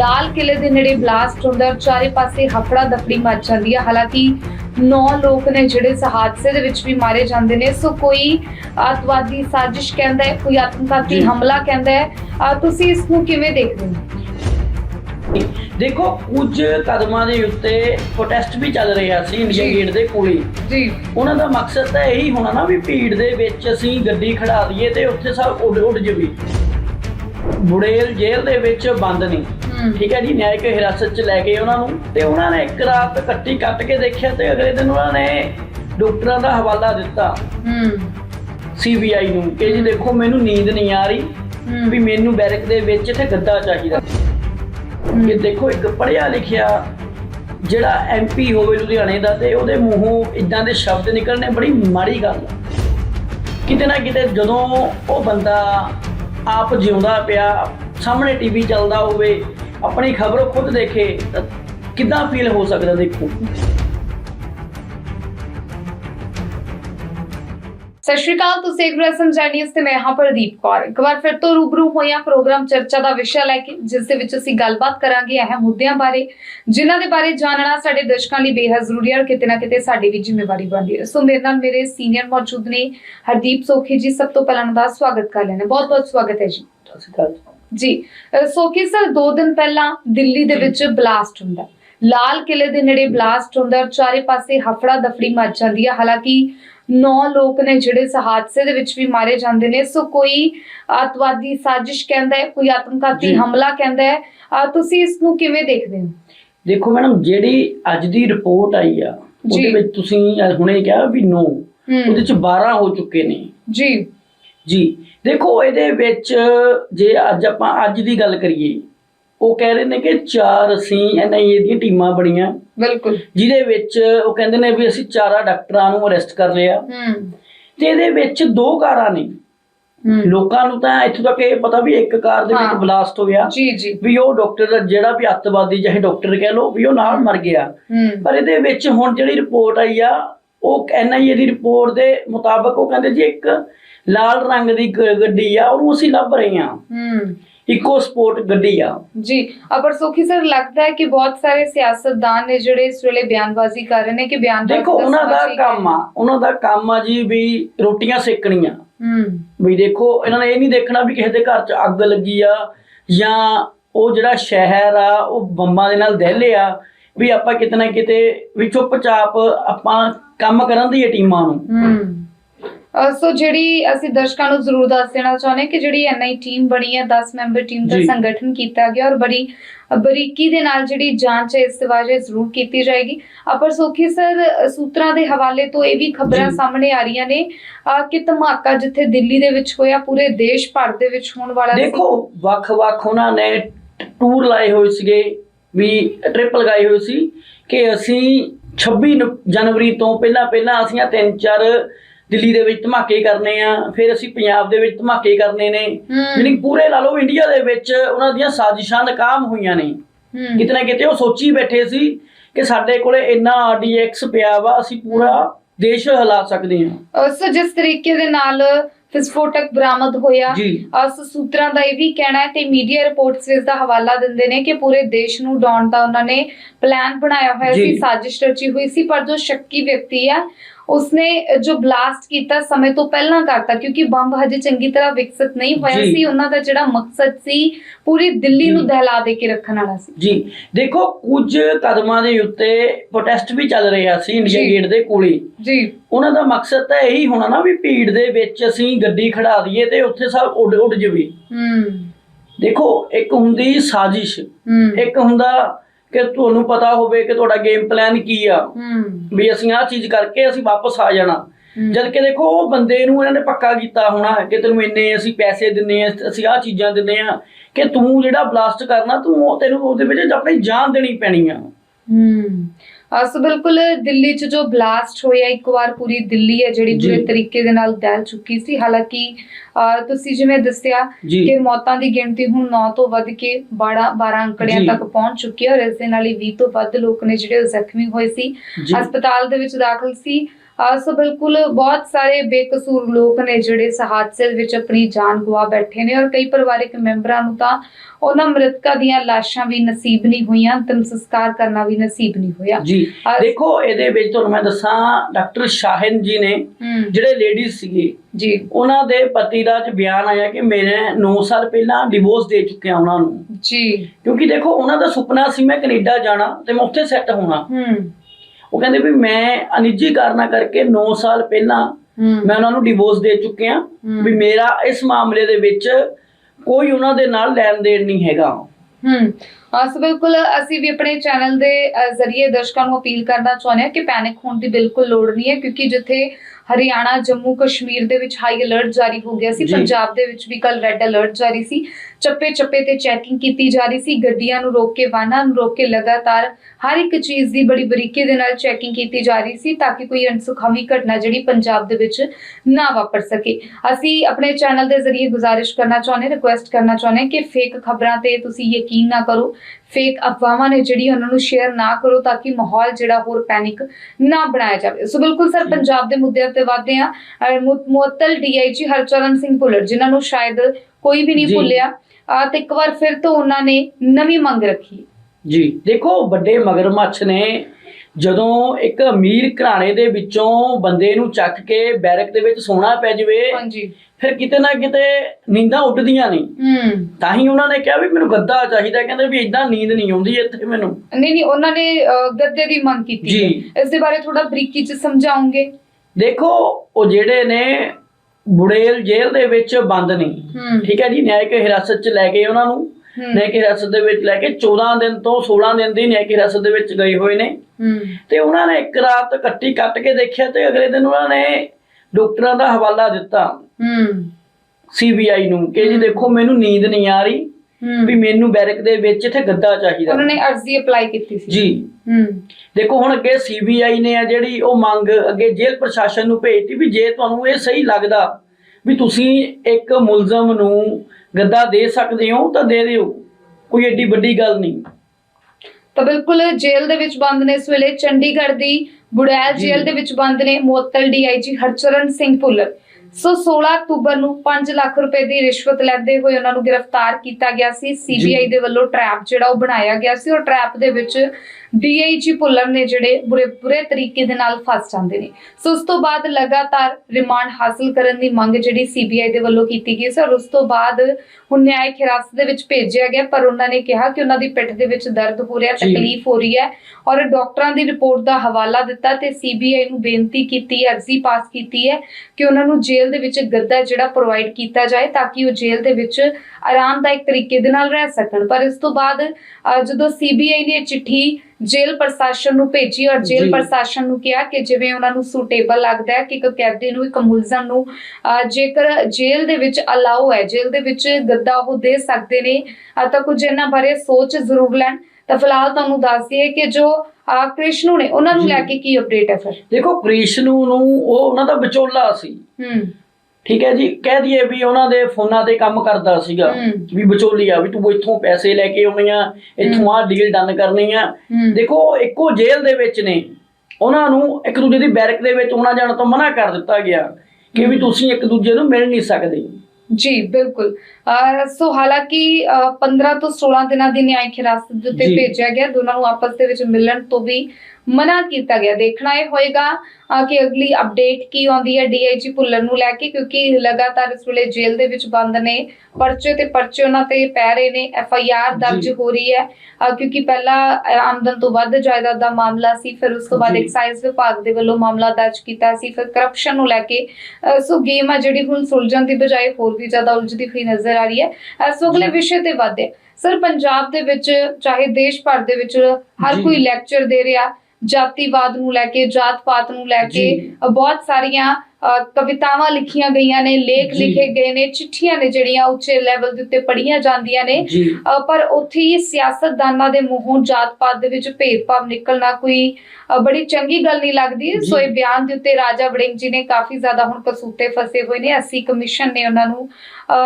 ਲਾਲ ਕਿਲੇ ਦੇ ਨੇੜੇ ਬਲਾਸਟ ਹੁੰਦਾ। ਚਾਰੇ ਪਾਸੇ ਹਫੜਾ ਦਫੜੀ ਮਚ ਜਾਂਦੀ ਹੈ ਹਾਲਾਂਕਿ 9 ਲੋਕ ਨੇ ਜਿਹੜੇ ਇਸ ਹਾਦਸੇ ਦੇ ਵਿੱਚ ਵੀ ਮਾਰੇ ਜਾਂਦੇ ਨੇ ਸੋ ਕੋਈ ਅੱਤਵਾਦੀ ਸਾਜ਼ਿਸ਼ ਕਹਿੰਦਾ ਹੈ ਕੋਈ ਆਤਮਘਾਤੀ। ਹਮਲਾ ਕਹਿੰਦਾ ਹੈ ਤੁਸੀਂ ਇਸ ਨੂੰ ਕਿਵੇਂ ਦੇਖਦੇ ਹੋ ਦੇਖੋ ਕੁਝ ਕਦਮਾਂ ਦੇ ਉੱਤੇ ਪ੍ਰੋਟੈਸਟ ਵੀ ਚੱਲ ਰਿਹਾ ਸੀ ਇੰਡੀਆ। ਗੇਟ ਦੇ ਕੋਲੇ ਜੀ ਉਹਨਾਂ ਦਾ ਮਕਸਦ ਤਾਂ ਇਹੀ ਹੋਣਾ ਨਾ ਵੀ ਭੀੜ ਦੇ ਵਿੱਚ ਅਸੀਂ ਗੱਡੀ ਖੜਾ ਦਈਏ ਤੇ ਉੱਥੇ ਸਭ ਉੱਡ ਉੱਡ ਜਵੇ ਬੁੜੇਲ ਜੇਲ੍ਹ ਦੇ ਵਿੱਚ ਬੰਦ ਨਹੀਂ ਹੂੰ। ਠੀਕ ਹੈ ਜੀ ਨਿਆਇਕ ਹਿਰਾਸਤ 'ਚ ਲੈ ਗਏ ਉਹਨਾਂ ਨੂੰ ਤੇ ਉਹਨਾਂ ਨੇ ਇੱਕ ਰਾਤ ਕੱਟੀ ਕੱਟ ਕੇ ਦੇਖਿਆ ਤੇ ਅਗਲੇ ਦਿਨ ਉਹਨਾਂ ਨੇ ਡਾਕਟਰਾਂ ਦਾ ਹਵਾਲਾ ਦਿੱਤਾ। ਹੂੰ। ਸੀਬੀਆਈ ਨੂੰ ਕਿ ਜੀ ਦੇਖੋ ਮੈਨੂੰ ਨੀਂਦ ਨਹੀਂ ਆ ਰਹੀ ਵੀ ਮੈਨੂੰ ਬੈਰਕ ਦੇ ਵਿੱਚ ਇੱਥੇ ਗੱਦਾ ਚਾਹੀਦਾ। ਕਿ ਦੇਖੋ ਇੱਕ ਪੜ੍ਹਿਆ ਲਿਖਿਆ ਜਿਹੜਾ ਐਮਪੀ ਹੋਵੇ ਲੁਧਿਆਣੇ ਦਾ ਤੇ ਉਹਦੇ ਮੂੰਹੋਂ ਇਦਾਂ ਦੇ ਸ਼ਬਦ ਨਿਕਲਣੇ ਬੜੀ ਮਾੜੀ ਗੱਲ ਕਿਤੇ ਨਾ ਕਿਤੇ ਜਦੋਂ ਉਹ ਬੰਦਾ ਆਪ ਜਿਉਂਦਾ ਪਿਆ, ਸਾਹਮਣੇ ਟੀਵੀ ਚੱਲਦਾ ਹੋਵੇ, ਆਪਣੀ ਖਬਰ ਖੁਦ ਦੇਖੇ, ਤਾਂ ਕਿੱਦਾਂ ਫੀਲ ਹੋ ਸਕਦਾ ਦੇਖੋ? ਸਤਿ ਸ਼੍ਰੀ ਅਕਾਲ ਤੁਸੀਂ ਹੋ ਸੰਜੈ ਨਿਊਜ਼ ਤੇ ਮੈਂ ਹਾਂ ਪ੍ਰਦੀਪ ਕੌਰ। ਇੱਕ ਵਾਰ ਫਿਰ ਤੋਂ ਰੂਬਰੂ ਹੋਈਆਂ ਪ੍ਰੋਗਰਾਮ ਚਰਚਾ ਦਾ ਵਿਸ਼ਾ ਲੈ ਕੇ ਜਿਸ ਦੇ ਵਿੱਚ ਅਸੀਂ ਗੱਲਬਾਤ ਕਰਾਂਗੇ ਅਹਿਮ ਮੁੱਦਿਆਂ ਬਾਰੇ ਜਿਨ੍ਹਾਂ ਦੇ ਬਾਰੇ ਜਾਣਨਾ ਸਾਡੇ ਦਰਸ਼ਕਾਂ ਲਈ ਬੇहद ਜ਼ਰੂਰੀ ਹੈ ਕਿਤੇ ਨਾ ਕਿਤੇ ਸਾਡੀ ਵੀ ਜ਼ਿੰਮੇਵਾਰੀ ਬਣਦੀ ਹੈ। ਸੋ ਮੇਰੇ ਨਾਲ ਮੇਰੇ ਸੀਨੀਅਰ ਮੌਜੂਦ ਨੇ ਹਰਦੀਪ ਸੋਖੀ ਜੀ ਸਭ ਤੋਂ ਪਹਿਲਾਂ ਦਾ ਸਵਾਗਤ ਕਰ ਲੈਣਾ ਬਹੁਤ ਬਹੁਤ ਸਵਾਗਤ ਹੈ ਜੀ। ਸਤਿ ਸ਼੍ਰੀ ਅਕਾਲ। ਜੀ ਸੋਖੀ ਸਰ ਦੋ ਦਿਨ ਪਹਿਲਾਂ ਦਿੱਲੀ ਦੇ ਵਿੱਚ ਬਲਾਸਟ ਹੁੰਦਾ। ਲਾਲ ਕਿਲੇ ਦੇ ਨੇੜੇ ਬਲਾਸਟ ਹੁੰਦਾ ਚਾਰੇ ਪਾਸੇ ਹਫੜਾ ਦਫੜੀ ਮਚ ਜਾਂਦੀ ਹੈ। ਹਾਲਾਂਕਿ 9 ਲੋਕ ਨੇ ਜਿਹੜੇ ਇਸ ਹਾਦਸੇ ਦੇ ਵਿੱਚ ਵੀ ਮਾਰੇ ਜਾਂਦੇ ਨੇ। ਸੋ ਕੋਈ ਅੱਤਵਾਦੀ ਸਾਜ਼ਿਸ਼ ਕਹਿੰਦਾ ਹੈ ਕੋਈ ਆਤਮਘਾਤੀ। ਹਮਲਾ ਕਹਿੰਦਾ ਹੈ ਤੁਸੀਂ ਇਸ ਨੂੰ ਕਿਵੇਂ ਦੇਖਦੇ ਹੋ? ਦੇਖੋ ਮੈਡਮ ਜਿਹੜੀ ਅੱਜ ਦੀ ਰਿਪੋਰਟ ਆਈ ਆ ਉਹਦੇ। ਵਿੱਚ ਤੁਸੀਂ ਹੁਣੇ ਕਿਹਾ ਵੀ ਨੋ ਉਹਦੇ ਹੂੰ ਚ 12 ਹੋ ਚੁੱਕੇ ਨੇ। ਜੀ। ਜੀ। ਦੇਖੋ ਇਹਦੇ ਵਿੱਚ ਜੇ ਅੱਜ ਆਪਾਂ ਅੱਜ ਦੀ ਗੱਲ ਕਰੀਏ ਉਹ ਕਹਿ ਰਹੇ ਨੇ ਕਿ ਚਾਰ ਅਸੀਂ ਐਨਆਈਏ ਦੀਆਂ ਟੀਮਾਂ ਬਣੀਆਂ। ਬਿਲਕੁਲ। ਜਿਹਦੇ ਵਿੱਚ ਉਹ ਕਹਿੰਦੇ ਨੇ ਵੀ ਅਸੀਂ ਚਾਰਾਂ ਡਾਕਟਰਾਂ ਨੂੰ ਅਰੈਸਟ ਕਰ ਲਿਆ। ਹੂੰ। ਤੇ ਇਹਦੇ ਵਿੱਚ ਦੋ ਕਾਰਾਂ ਨੇ। ਲੋਕਾਂ ਨੂੰ ਤਾਂ ਇੱਥੋਂ ਤੱਕ ਇਹ ਪਤਾ ਵੀ ਇੱਕ ਕਾਰ ਦੇ ਵਿੱਚ। ਬਲਾਸਟ ਹੋ ਗਿਆ। ਜੀ ਜੀ। ਵੀ ਉਹ ਡਾਕਟਰ ਜਿਹੜਾ ਵੀ ਅੱਤਵਾਦੀ ਚਾਹੇ ਡਾਕਟਰ ਕਹਿ ਲਓ ਵੀ ਉਹ ਨਾਲ ਮਰ ਗਿਆ। ਪਰ ਇਹਦੇ ਵਿੱਚ ਹੁਣ ਜਿਹੜੀ ਰਿਪੋਰਟ ਆਈ ਆ ਉਹ ਐਨਆਈਏ ਦੀ ਰਿਪੋਰਟ ਦੇ ਮੁਤਾਬਕ ਉਹ ਕਹਿੰਦੇ ਜੀ ਇੱਕ ਲਾਲ ਰੰਗ ਦੀ ਗੱਡੀ ਆ ਉਹਨੂੰ ਅਸੀਂ ਲੱਭ ਰਹੇ ਹੂੰ। ਇਕੋ ਸਪੋਰਟ ਗੱਡੀ ਆ। ਜੀ ਅਪਰ ਸੋਖੀ ਸਰ ਲੱਗਦਾ ਹੈ ਕਿ ਬਹੁਤ ਸਾਰੇ ਸਿਆਸਤਦਾਨ ਨੇ ਜਿਹੜੇ ਇਸ ਵੇਲੇ ਬਿਆਨਬਾਜ਼ੀ ਕਰ ਰਹੇ ਨੇ ਕਿ ਬਿਆਨਬਾਜ਼ੀ ਦੇਖੋ ਉਹਨਾਂ ਦਾ। ਕੰਮ ਆ ਉਹਨਾਂ ਦਾ ਕੰਮ ਆ ਜੀ ਵੀ ਰੋਟੀਆਂ ਸੇਕਣੀਆਂ। ਹੂੰ। ਵੀ ਦੇਖੋ ਇਹਨਾਂ ਨੇ ਇਹ ਨਹੀਂ ਦੇਖਣਾ ਵੀ ਕਿਸੇ ਦੇ ਘਰ 'ਚ ਅੱਗ ਲੱਗੀ ਆ ਜਾਂ ਉਹ ਜਿਹੜਾ ਸ਼ਹਿਰ ਆ ਉਹ ਬੰਬਾਂ ਦੇ ਨਾਲ ਦਹਿਲੇ ਆ ਵੀ ਆਪਾਂ ਕਿਤੇ ਨਾ ਕਿਤੇ ਵੀ ਚੁੱਪਚਾਪ ਆਪਾਂ ਕੰਮ ਕਰਨ ਦੀ ਟੀਮਾਂ ਨੂੰ। ਹੂੰ। ਸੋ ਜਿਹੜੀ ਅਸੀਂ ਦਰਸ਼ਕਾਂ ਨੂੰ ਜ਼ਰੂਰ ਦੱਸ ਦੇਣਾ ਚਾਹੁੰਦੇ ਕਿ ਜਿਹੜੀ ਐਨਆਈ ਟੀਮ ਬਣੀ ਹੈ 10 ਮੈਂਬਰ ਟੀਮ ਦਾ। ਸੰਗਠਨ ਕੀਤਾ ਗਿਆ ਔਰ ਬੜੀ ਬਰੀਕੀ ਦੇ ਨਾਲ ਜਿਹੜੀ ਜਾਂਚ ਹੈ ਇਸ ਦੇ ਬਾਰੇ ਜ਼ਰੂਰ ਕੀਤੀ ਜਾਏਗੀ ਅਪਰ ਸੋਖੀ ਸਰ ਸੂਤਰਾਂ ਦੇ ਹਵਾਲੇ ਤੋਂ ਇਹ ਵੀ ਖਬਰਾਂ। ਸਾਹਮਣੇ ਆ ਰਹੀਆਂ ਨੇ ਕਿ ਧਮਾਕਾ ਜਿੱਥੇ ਦਿੱਲੀ ਦੇ ਵਿੱਚ ਹੋਇਆ ਪੂਰੇ ਦੇਸ਼ ਭਰ ਦੇ ਵਿੱਚ ਹੋਣ ਵਾਲਾ ਦੇਖੋ ਵੱਖ-ਵੱਖ ਉਹਨਾਂ ਨੇ ਟੂਰ ਲਾਏ ਹੋਏ ਸੀਗੇ ਵੀ ਟ੍ਰਿਪ ਲਗਾਈ ਹੋਈ ਸੀ ਕਿ ਅਸੀਂ 26 ਨਵ- ਜਨਵਰੀ ਤੋਂ ਪਹਿਲਾਂ ਪਹਿਲਾਂ ਅਸੀਂ ਤਿੰਨ ਚਾਰ ਦਿੱਲੀ ਦੇ ਵਿੱਚ ਧਮਾਕੇ ਕਰਨੇ ਆ ਫਿਰ ਅਸੀਂ ਪੰਜਾਬ ਦੇ ਵਿੱਚ ਧਮਾਕੇ ਕਰਨੇ ਨੇ। ਯਾਨੀ ਪੂਰੇ ਲਾ ਲਓ ਇੰਡੀਆ ਦੇ ਵਿੱਚ ਉਹਨਾਂ ਦੀਆਂ ਸਾਜ਼ਿਸ਼ਾਂ ਨਾਕਾਮ ਹੋਈਆਂ ਨੇ। ਹੂੰ। ਕਿਤੇ ਉਹ ਸੋਚੀ ਬੈਠੇ ਸੀ ਕਿ ਸਾਡੇ ਕੋਲੇ ਇੰਨਾ ਆਰਡੀਐਕਸ ਪਿਆ ਵਾ ਅਸੀਂ ਪੂਰਾ ਦੇਸ਼ ਹਿਲਾ ਸਕਦੇ ਹਾਂ। ਸੋ ਜਿਸ ਤਰੀਕੇ ਦੇ ਨਾਲ ਵਿਸਫੋਟਕ ਬਰਾਮਦ ਹੋਇਆ ਅਸ ਸੂਤਰਾਂ ਦਾ ਇਹ ਵੀ ਕਹਿਣਾ ਹੈ ਤੇ ਮੀਡੀਆ ਰਿਪੋਰਟਸ ਇਸ ਦਾ ਹਵਾਲਾ ਦਿੰਦੇ ਨੇ ਕਿ ਪੂਰੇ ਦੇਸ਼ ਨੂੰ ਡਾਉਣ ਦਾ ਉਹਨਾਂ ਨੇ ਪਲਾਨ ਬਣਾਇਆ ਹੋਇਆ। ਸੀ ਸਾਜ਼ਿਸ਼ ਰਚੀ ਹੋਈ ਸੀ ਪਰ ਜੋ ਸ਼ੱਕੀ ਵਿਅਕਤੀ ਹੈ ਉਸਨੇ ਜੋ ਬਲਾਸਟ ਕੀਤਾ ਸਮੇਂ ਤੋਂ ਪਹਿਲਾਂ ਕਰਤਾ ਕਿਉਂਕਿ ਬੰਬ ਹਜੇ ਚੰਗੀ ਤਰ੍ਹਾਂ ਵਿਕਸਿਤ ਨਹੀਂ ਹੋਇਆ। ਸੀ। ਉਹਨਾਂ ਦਾ ਜਿਹੜਾ ਮਕਸਦ ਸੀ ਪੂਰੀ ਦਿੱਲੀ ਨੂੰ। ਦਹਿਲਾ ਦੇ ਕੇ ਰੱਖਣ ਵਾਲਾ ਸੀ। ਜੀ ਦੇਖੋ ਕੁਝ ਕਦਮਾਂ ਦੇ ਉੱਤੇ ਪ੍ਰੋਟੈਸਟ ਵੀ ਚੱਲ ਰਿਹਾ ਸੀ ਇੰਡੀਆ। ਗੇਟ ਦੇ ਕੋਲੇ ਜੀ। ਉਹਨਾਂ ਦਾ ਮਕਸਦ ਤਾਂ ਇਹੀ ਹੋਣਾ ਨਾ ਵੀ ਭੀੜ ਦੇ ਵਿੱਚ ਅਸੀਂ ਗੱਡੀ ਖੜਾ ਦਈਏ ਤੇ ਉੱਥੇ ਸਭ ਉੱਡ ਉੱਡ ਜਵੇ। ਹੂੰ। ਦੇਖੋ ਇੱਕ ਹੁੰਦੀ ਸਾਜ਼ਿਸ਼ ਇੱਕ ਹੁੰਦਾ ਕਿ ਤੁਹਾਨੂੰ ਪਤਾ ਹੋਵੇ ਕਿ ਤੁਹਾਡਾ ਗੇਮ ਪਲਾਨ ਕੀ ਆ। ਹੂੰ। ਵੀ ਅਸੀਂ ਆਹ ਚੀਜ਼ ਕਰਕੇ ਅਸੀਂ ਵਾਪਸ ਆ ਜਾਣਾ। ਹੂੰ। ਜਦ ਕਿ ਦੇਖੋ ਉਹ ਬੰਦੇ ਨੂੰ ਇਹਨਾਂ ਨੇ ਪੱਕਾ ਕੀਤਾ ਹੋਣਾ ਕਿ ਤੈਨੂੰ ਇੰਨੇ ਅਸੀਂ ਪੈਸੇ ਦਿੰਨੇ ਆ ਅਸੀਂ ਆਹ ਚੀਜ਼ਾਂ ਦਿੰਨੇ ਆ ਕਿ ਤੂੰ ਜਿਹੜਾ ਬਲਾਸਟ ਕਰਨਾ ਤੂੰ ਉਹ ਤੈਨੂੰ ਉਹਦੇ ਵਿੱਚ ਆਪਣੀ ਜਾਨ ਦੇਣੀ ਪੈਣੀ ਆ। ਹਮ ਅਸ ਬਿਲਕੁਲ ਦਿੱਲੀ 'ਚ ਜੋ ਬਲਾਸਟ ਹੋਇਆ ਇੱਕ ਵਾਰ ਪੂਰੀ ਦਿੱਲੀ ਹੈ ਜਿਹੜੀ ਜੀ। ਪੂਰੇ ਤਰੀਕੇ ਦੇ ਨਾਲ ਦਹਿਲ ਚੁੱਕੀ ਸੀ। ਹਾਲਾਂਕਿ ਤੁਸੀਂ ਜਿਵੇਂ ਦੱਸਿਆ ਕਿ ਮੌਤਾਂ ਦੀ ਗਿਣਤੀ ਹੁਣ 9 ਤੋਂ ਵੱਧ ਕੇ 12 12 ਅੰਕੜਿਆਂ। ਤੱਕ ਪਹੁੰਚ ਚੁੱਕੀ ਹੈ ਔਰ ਇਸ ਦੇ ਨਾਲ ਹੀ 20 ਤੋਂ ਵੱਧ ਲੋਕ ਨੇ ਜਿਹੜੇ ਜ਼ਖਮੀ ਹੋਏ ਸੀ। ਹਸਪਤਾਲ ਦੇ ਵਿੱਚ ਦਾਖਲ ਸੀ। ਸੋ ਬਿਲਕੁਲ ਬਹੁਤ ਸਾਰੇ ਬੇਕਸੂਰ ਲੋਕ ਨੇ ਜਿਹੜੇ ਇਸ ਹਾਦਸੇ ਵਿੱਚ ਆਪਣੀ ਜਾਨ ਗਵਾ ਬੈਠੇ ਨੇ ਔਰ ਕਈ ਪਰਿਵਾਰਕ ਮੈਂਬਰਾਂ ਨੂੰ ਤਾਂ ਉਹਨਾਂ ਮ੍ਰਿਤਕਾਂ ਦੀਆਂ ਲਾਸ਼ਾਂ ਵੀ ਨਸੀਬ ਨਹੀਂ ਹੋਈਆਂ ਅੰਤਿਮ ਸੰਸਕਾਰ ਕਰਨਾ ਵੀ ਨਸੀਬ ਨਹੀਂ ਹੋਇਆ। ਜੀ ਦੇਖੋ ਇਹਦੇ ਵਿੱਚ ਤੁਹਾਨੂੰ ਮੈਂ ਦੱਸਾਂ ਡਾਕਟਰ ਸ਼ਾਹਿਨ ਜੀ ਨੇ ਜਿਹੜੇ ਲੇਡੀਜ਼ ਸੀਗੇ ਜੀ। ਉਹਨਾਂ ਦੇ ਪਤੀ ਦਾ ਚ ਬਿਆਨ ਆਇਆ ਕਿ ਮੇਰੇ 9 ਸਾਲ ਪਹਿਲਾਂ ਡਿਵੋਰਸ ਦੇ ਚੁੱਕਿਆ ਉਹਨਾਂ ਨੂੰ। ਜੀ। ਕਿਉਂਕਿ ਦੇਖੋ ਉਹਨਾਂ ਦਾ ਸੁਪਨਾ ਸੀ ਮੈਂ ਕੈਨੇਡਾ ਜਾਣਾ ਤੇ ਮੈਂ ਉੱਥੇ ਸੈੱਟ ਹੋਣਾ। ਹਮ ਉਹ ਕਹਿੰਦੇ ਵੀ ਮੈਂ ਅਨਿੱਜੀ ਕਾਰਨਾਂ ਕਰਕੇ 9 ਸਾਲ ਪਹਿਲਾਂ ਮੈਂ ਉਹਨਾਂ ਨੂੰ ਡਿਵੋਰਸ ਦੇ ਚੁੱਕਿਆ। ਵੀ ਮੇਰਾ ਇਸ ਮਾਮਲੇ ਦੇ ਵਿੱਚ ਕੋਈ ਉਹਨਾਂ ਦੇ ਨਾਲ ਲੈਣ ਦੇਣ ਨਹੀਂ ਹੈਗਾ। ਹਮ ਅਸ ਬਿਲਕੁਲ ਅਸੀਂ ਵੀ ਆਪਣੇ ਚੈਨਲ ਦੇ ਜ਼ਰੀਏ ਦਰਸ਼ਕਾਂ ਨੂੰ ਅਪੀਲ ਕਰਨਾ ਚਾਹੁੰਦੇ ਹਾਂ ਕਿ ਪੈਨਿਕ ਹੋਣ ਦੀ ਬਿਲਕੁਲ ਲੋੜ ਨਹੀਂ ਹੈ ਕਿਉਂਕਿ ਜਿੱਥੇ ਹਰਿਆਣਾ ਜੰਮੂ ਕਸ਼ਮੀਰ ਦੇ ਵਿੱਚ ਹਾਈ ਅਲਰਟ ਜਾਰੀ ਹੋ ਗਿਆ ਸੀ। ਪੰਜਾਬ ਦੇ ਵਿੱਚ ਵੀ ਕੱਲ ਰੈੱਡ ਅਲਰਟ ਜਾਰੀ ਸੀ। ਚੱਪੇ ਚੱਪੇ ਤੇ ਚੈਕਿੰਗ ਕੀਤੀ ਜਾ ਰਹੀ ਸੀ। ਗੱਡੀਆਂ ਨੂੰ ਰੋਕ ਕੇ ਵਾਹਨਾਂ ਨੂੰ ਰੋਕ ਕੇ ਲਗਾਤਾਰ ਹਰ ਇੱਕ ਚੀਜ਼ ਦੀ ਬੜੀ ਬਰੀਕੀ ਦੇ ਨਾਲ ਚੈਕਿੰਗ ਕੀਤੀ ਜਾ ਰਹੀ ਸੀ ਤਾਂ ਕਿ ਕੋਈ ਅਣਸੁਖਾਵੀ ਘਟਨਾ ਜਿਹੜੀ ਪੰਜਾਬ ਦੇ ਵਿੱਚ ਨਾ ਵਾਪਰ ਸਕੇ। ਅਸੀਂ ਆਪਣੇ ਚੈਨਲ ਦੇ ਜ਼ਰੀਏ ਗੁਜ਼ਾਰਿਸ਼ ਕਰਨਾ ਚਾਹੁੰਦੇ ਰਿਕੁਐਸਟ ਕਰਨਾ ਚਾਹੁੰਦੇ ਕਿ ਫੇਕ ਖਬਰਾਂ ਤੇ ਤੁਸੀਂ ਯਕੀਨ ਨਾ ਕਰੋ। ਫੇਕ ਅਫਵਾਹਾਂ ਨੇ ਜਿਹੜੀ ਉਹਨਾਂ ਨੂੰ ਸ਼ੇਅਰ ਨਾ ਕਰੋ ਤਾਂ ਕਿ ਮਾਹੌਲ ਜਿਹੜਾ ਹੋਰ ਪੈਨਿਕ ਨਾ ਬਣਾਇਆ ਜਾਵੇ ਸੋ ਬਿਲਕੁਲ ਸਰ। ਪੰਜਾਬ ਦੇ ਮੁੱਦਿਆਂ ਤੇ ਵਾਧੇ ਆ ਮੁਅੱਤਲ ਡੀਆਈਜੀ ਹਰਚਰਨ ਸਿੰਘ ਭੁੱਲਰ ਜਿਨ੍ਹਾਂ ਨੂੰ ਸ਼ਾਇਦ ਕੋਈ ਵੀ ਨਹੀਂ। ਭੁੱਲਿਆ ਤੇ ਇੱਕ ਵਾਰ ਫਿਰ ਤੋਂ ਉਹਨਾਂ ਨੇ ਨਵੀਂ ਮੰਗ ਰੱਖੀ ਜੀ ਦੇਖੋ ਵੱਡੇ ਮਗਰਮੱਛ ਨੇ ਜਦੋਂ ਇੱਕ ਅਮੀਰ ਘਰਾਣੇ ਦੇ ਵਿੱਚੋਂ ਬੰਦੇ ਨੂੰ ਚੱਕ ਕੇ ਬੈਰਕ ਦੇ ਵਿੱਚ ਸੋਣਾ ਪੈ ਜਾਵੇ ਹਾਂਜੀ। ਫਿਰ ਕਿਤੇ ਨਾ ਕਿਤੇ ਨੀਂਦਾਂ ਉੱਡਦੀਆਂ ਨਹੀਂ ਹੂੰ। ਤਾਂ ਹੀ ਉਹਨਾਂ ਨੇ ਕਿਹਾ ਵੀ ਮੈਨੂੰ ਗੱਦਾ ਚਾਹੀਦਾ ਕਹਿੰਦੇ ਵੀ ਇਦਾਂ ਨੀਂਦ ਨਹੀਂ ਆਉਂਦੀ ਇੱਥੇ ਮੈਨੂੰ। ਨਹੀਂ ਨਹੀਂ ਉਹਨਾਂ ਨੇ ਗੱਦੇ ਦੀ ਮੰਗ ਕੀਤੀ। ਜੀ। ਹੈ। ਇਸ ਦੇ ਬਾਰੇ ਥੋੜਾ ਬਰੀਕੀ ਚ ਸਮਝਾਉਂਗੇ। ਦੇਖੋ ਉਹ ਜਿਹੜੇ ਨੇ ਬੁੜੇਲ ਜੇਲ੍ਹ ਦੇ ਵਿੱਚ ਬੰਦ ਨੇ। ਹੂੰ। ਠੀਕ ਹੈ ਜੀ ਨਿਆਇਕ ਹਿਰਾਸਤ 'ਚ ਲੈ ਗਏ ਉਹਨਾਂ ਨੂੰ। ਨਿਆਇਕ ਹਿਰਾਸਤ ਦੇ ਵਿੱਚ ਲੈ ਕੇ 14 ਦਿਨ ਤੋਂ 16 ਦਿਨ ਦੀ ਨਿਆਇਕ ਹਿਰਾਸਤ ਦੇ ਵਿੱਚ ਗਏ ਹੋਏ ਨੇ। ਤੇ ਉਹਨਾਂ ਨੇ ਇੱਕ ਰਾਤ ਕੱਟੀ ਕੱਟ ਕੇ ਦੇਖਿਆ ਤੇ ਅਗਲੇ ਦਿਨ ਉਹਨਾਂ ਨੇ ਡਾਕਟਰਾਂ ਦਾ ਹਵਾਲਾ ਦਿੱਤਾ। ਹੂੰ। ਸੀਬੀਆਈ ਨੂੰ ਕਿ ਜੀ ਦੇਖੋ ਮੈਨੂੰ ਨੀਂਦ ਨਹੀਂ ਆ ਰਹੀ ਵੀ ਮੈਨੂੰ ਬੈਰਕ ਦੇ ਵਿੱਚ ਇੱਥੇ ਗੱਦਾ ਚਾਹੀਦਾ। ਉਹਨਾਂ ਨੇ ਅਰਜ਼ੀ ਅਪਲਾਈ ਕੀਤੀ ਸੀ। ਜੀ। ਹੂੰ। ਦੇਖੋ ਹੁਣ ਅੱਗੇ ਸੀਬੀਆਈ ਨੇ ਆ ਜਿਹੜੀ ਉਹ ਮੰਗ ਅੱਗੇ ਜੇਲ੍ਹ ਪ੍ਰਸ਼ਾਸਨ ਨੂੰ ਭੇਜਤੀ ਵੀ ਜੇ ਤੁਹਾਨੂੰ ਇਹ ਸਹੀ ਲੱਗਦਾ ਵੀ ਤੁਸੀਂ ਇੱਕ ਮੁਲਜ਼ਮ ਨੂੰ ਗੱਦਾ ਦੇ ਸਕਦੇ ਹੋ ਤਾਂ ਦੇ ਦਿਓ। ਕੋਈ ਏਡੀ ਵੱਡੀ ਗੱਲ ਨਹੀਂ। ਤਾਂ ਬਿਲਕੁਲ ਜੇਲ੍ਹ ਦੇ ਵਿੱਚ ਬੰਦ ਨੇ ਇਸ ਵੇਲੇ। ਚੰਡੀਗੜ੍ਹ ਦੀ ਬੁੜੈਲ। ਜੇਲ੍ਹ ਦੇ ਵਿੱਚ ਬੰਦ ਨੇ ਮੁਅੱਤਲ ਡੀਆਈਜੀ ਹਰਚਰਨ ਸਿੰਘ ਭੁੱਲਰ ਸੋ 16 ਅਕਤੂਬਰ ਨੂੰ 5 ਲੱਖ ਰੁਪਏ ਦੀ ਰਿਸ਼ਵਤ ਲੈਂਦੇ ਹੋਏ ਉਹਨਾਂ ਨੂੰ ਗ੍ਰਿਫਤਾਰ ਕੀਤਾ ਗਿਆ ਸੀ। ਸੀਬੀਆਈ ਦੇ ਵੱਲੋਂ ਟਰੈਪ ਜਿਹੜਾ ਉਹ ਬਣਾਇਆ ਗਿਆ ਸੀ ਔਰ ਟਰੈਪ ਦੇ ਵਿੱਚ ਡੀਆਈਜੀ ਭੁੱਲਰ ਨੇ ਜਿਹੜੇ ਬੁਰੇ ਬੁਰੇ ਤਰੀਕੇ ਦੇ ਨਾਲ ਫਸ ਜਾਂਦੇ ਨੇ ਸੋ ਉਸ ਤੋਂ ਬਾਅਦ ਲਗਾਤਾਰ ਰਿਮਾਂਡ ਹਾਸਲ ਕਰਨ ਦੀ ਮੰਗ ਜਿਹੜੀ ਸੀਬੀਆਈ ਦੇ ਵੱਲੋਂ ਕੀਤੀ ਗਈ ਸੀ ਔਰ ਉਸ ਤੋਂ ਬਾਅਦ ਹੁਣ ਨਿਆਇਕ ਹਿਰਾਸਤ ਦੇ ਵਿੱਚ ਭੇਜਿਆ ਗਿਆ ਪਰ ਉਹਨਾਂ ਨੇ ਕਿਹਾ ਕਿ ਉਹਨਾਂ ਦੀ ਪਿੱਠ ਦੇ ਵਿੱਚ ਦਰਦ ਹੋ ਰਿਹਾ। ਤਕਲੀਫ ਹੋ ਰਹੀ ਹੈ ਔਰ ਡਾਕਟਰਾਂ ਦੀ ਰਿਪੋਰਟ ਦਾ ਹਵਾਲਾ ਦਿੱਤਾ ਤੇ ਸੀਬੀਆਈ ਨੂੰ ਬੇਨਤੀ ਕੀਤੀ ਅਰਜ਼ੀ ਪਾਸ ਕੀਤੀ ਹੈ ਕਿ ਉਹਨਾਂ ਨੂੰ ਜੇਲ੍ਹ ਦੇ ਵਿੱਚ ਗੱਦਾ ਜਿਹੜਾ ਪ੍ਰੋਵਾਈਡ ਕੀਤਾ ਜਾਏ ਤਾਂ ਕਿ ਉਹ ਜੇਲ੍ਹ ਦੇ ਵਿੱਚ ਆਰਾਮਦਾਇਕ ਤਰੀਕੇ ਦੇ ਨਾਲ ਰਹਿ ਸਕਣ ਪਰ ਇਸ ਤੋਂ ਬਾਅਦ ਜਦੋਂ ਸੀਬੀਆਈ ਨੇ ਚਿੱਠੀ ਜੇਲ੍ਹ ਪ੍ਰਸ਼ਾਸਨ ਨੂੰ ਭੇਜੀ ਔਰ ਜੇਲ੍ਹ। ਪ੍ਰਸ਼ਾਸਨ ਨੂੰ ਕਿਹਾ ਕਿ ਜਿਵੇਂ ਉਹਨਾਂ ਨੂੰ ਸੂਟੇਬਲ ਲੱਗਦਾ ਹੈ ਕਿ ਇੱਕ ਕੈਦੀ ਨੂੰ ਇੱਕ ਮੁਲਜ਼ਮ ਨੂੰ ਜੇਕਰ ਜੇਲ੍ਹ ਦੇ ਵਿੱਚ ਅਲਾਉ ਹੈ ਜੇਲ੍ਹ ਦੇ ਵਿੱਚ ਗੱਦਾ ਉਹ ਦੇ ਸਕਦੇ ਨੇ ਤਾਂ ਕੁਝ ਇਹਨਾਂ ਬਾਰੇ ਸੋਚ ਜ਼ਰੂਰ ਲੈਣ ਤਾਂ ਫਿਲਹਾਲ ਤੁਹਾਨੂੰ ਦੱਸ ਦਈਏ ਕਿ ਜੋ ਕ੍ਰਿਸ਼ਨੂ ਨੇ ਉਹਨਾਂ ਨੂੰ। ਲੈ ਕੇ ਕੀ ਅਪਡੇਟ ਹੈ ਫਿਰ ਦੇਖੋ ਕ੍ਰਿਸ਼ਨੂ ਨੂੰ ਉਹ ਉਹਨਾਂ ਦਾ ਵਿਚੋਲਾ ਸੀ ਹੂੰ ਠੀਕ ਹੈ ਜੀ ਕਹਿ ਦਈਏ ਵੀ ਉਹਨਾਂ ਦੇ ਫੋਨਾਂ ਤੇ ਕੰਮ ਕਰਦਾ ਸੀਗਾ। ਵੀ ਵਿਚੋਲੀ ਆ ਵੀ ਤੂੰ ਇੱਥੋਂ ਪੈਸੇ ਲੈ ਕੇ ਆਉਣੀ ਆ ਇੱਥੋਂ ਆ ਡੀਲ ਡਨ ਕਰਨੀ ਆ। ਦੇਖੋ ਇੱਕੋ ਜੇਲ੍ਹ ਦੇ ਵਿੱਚ ਨੇ ਉਹਨਾਂ ਨੂੰ ਇੱਕ ਦੂਜੇ ਦੀ ਬੈਰਕ ਦੇ ਵਿੱਚ ਆਉਣਾ ਜਾਣ ਤੋਂ ਮਨਾ ਕਰ ਦਿੱਤਾ ਗਿਆ ਕਿ ਵੀ ਤੁਸੀਂ ਇੱਕ ਦੂਜੇ ਨੂੰ ਮਿਲ ਨਹੀਂ ਸਕਦੇ। ਜੀ ਬਿਲਕੁਲ। ਸੋ ਹਾਲਾਂਕਿ ਅਹ 15 ਤੋਂ 16 ਦਿਨਾਂ ਦੀ ਨਿਆਇਕ ਹਿਰਾਸਤ ਦੇ ਉੱਤੇ। ਭੇਜਿਆ ਗਿਆ। ਦੋਨਾਂ ਨੂੰ ਆਪਸ ਦੇ ਵਿੱਚ ਮਿਲਣ ਤੋਂ ਵੀ ਮਨਾ ਕੀਤਾ ਗਿਆ। ਦੇਖਣਾ ਇਹ ਹੋਏਗਾ ਕਿ ਅਗਲੀ ਅਪਡੇਟ ਕੀ ਆਉਂਦੀ ਹੈ ਡੀਆਈਜੀ ਭੁੱਲਰ ਨੂੰ ਲੈ ਕੇ ਕਿਉਂਕਿ ਲਗਾਤਾਰ ਇਸ ਵੇਲੇ ਜੇਲ੍ਹ ਦੇ ਵਿੱਚ ਬੰਦ ਨੇ। ਪਰਚੇ ਤੇ ਪਰਚੇ ਉਹਨਾਂ ਤੇ ਪੈ ਰਹੇ ਨੇ। ਐਫ ਆਈ ਆਰ ਦਰਜ। ਹੋ ਰਹੀ ਹੈ। ਕਿਉਂਕਿ ਪਹਿਲਾਂ ਆਮਦਨ ਤੋਂ ਵੱਧ ਜਾਇਦਾਦ ਦਾ ਮਾਮਲਾ ਸੀ। ਫਿਰ ਉਸ ਤੋਂ ਬਾਅਦ। ਐਕਸਾਈਜ਼ ਵਿਭਾਗ ਦੇ ਵੱਲੋਂ ਮਾਮਲਾ ਦਰਜ ਕੀਤਾ ਸੀ। ਫਿਰ ਕਰਪਸ਼ਨ ਨੂੰ ਲੈ ਕੇ ਸੋ ਗੇਮ ਆ ਜਿਹੜੀ ਹੁਣ ਸੁਲਝਣ ਦੀ ਬਜਾਏ ਹੋਰ ਵੀ ਜ਼ਿਆਦਾ ਉਲਝਦੀ ਹੋਈ ਨਜ਼ਰ ਆ ਰਹੀ ਹੈ ਅਹ ਸੋ ਅਗਲੇ ਜੀ। ਵਿਸ਼ੇ ਤੇ ਵਧਦੇ ਸਰ ਪੰਜਾਬ ਦੇ ਵਿੱਚ ਚਾਹੇ ਦੇਸ਼ ਭਰ ਦੇ ਵਿੱਚ ਹਰ ਜੀ। ਕੋਈ ਲੈਕਚਰ ਦੇ ਰਿਹਾ ਜਾਤੀਵਾਦ ਨੂੰ ਲੈ ਕੇ ਜਾਤ ਪਾਤ ਨੂੰ ਲੈ ਕੇ ਬਹੁਤ ਸਾਰੀਆਂ ਕਵਿਤਾਵਾਂ ਲਿਖੀਆਂ ਗਈਆਂ ਨੇ ਲੇਖ। ਲਿਖੇ ਗਏ ਨੇ ਚਿੱਠੀਆਂ ਨੇ ਜਿਹੜੀਆਂ ਉੱਚੇ ਲੈਵਲ ਦੇ ਉੱਤੇ ਪੜ੍ਹੀਆਂ ਜਾਂਦੀਆਂ ਨੇ। ਪਰ ਉੱਥੇ ਹੀ ਸਿਆਸਤਦਾਨਾਂ ਦੇ ਮੂੰਹੋਂ ਜਾਤ ਪਾਤ ਦੇ ਵਿੱਚ ਭੇਦਭਾਵ ਨਿਕਲਣਾ ਕੋਈ ਬੜੀ ਚੰਗੀ ਗੱਲ ਨਹੀਂ ਲੱਗਦੀ। ਸੋ ਇਹ ਬਿਆਨ ਦੇ ਉੱਤੇ ਰਾਜਾ ਵੜਿੰਗ ਜੀ ਨੇ ਕਾਫੀ ਜ਼ਿਆਦਾ ਹੁਣ ਕਸੂਤੇ ਫਸੇ ਹੋਏ ਨੇ। ਅਸੀਂ ਕਮਿਸ਼ਨ ਨੇ ਉਹਨਾਂ ਨੂੰ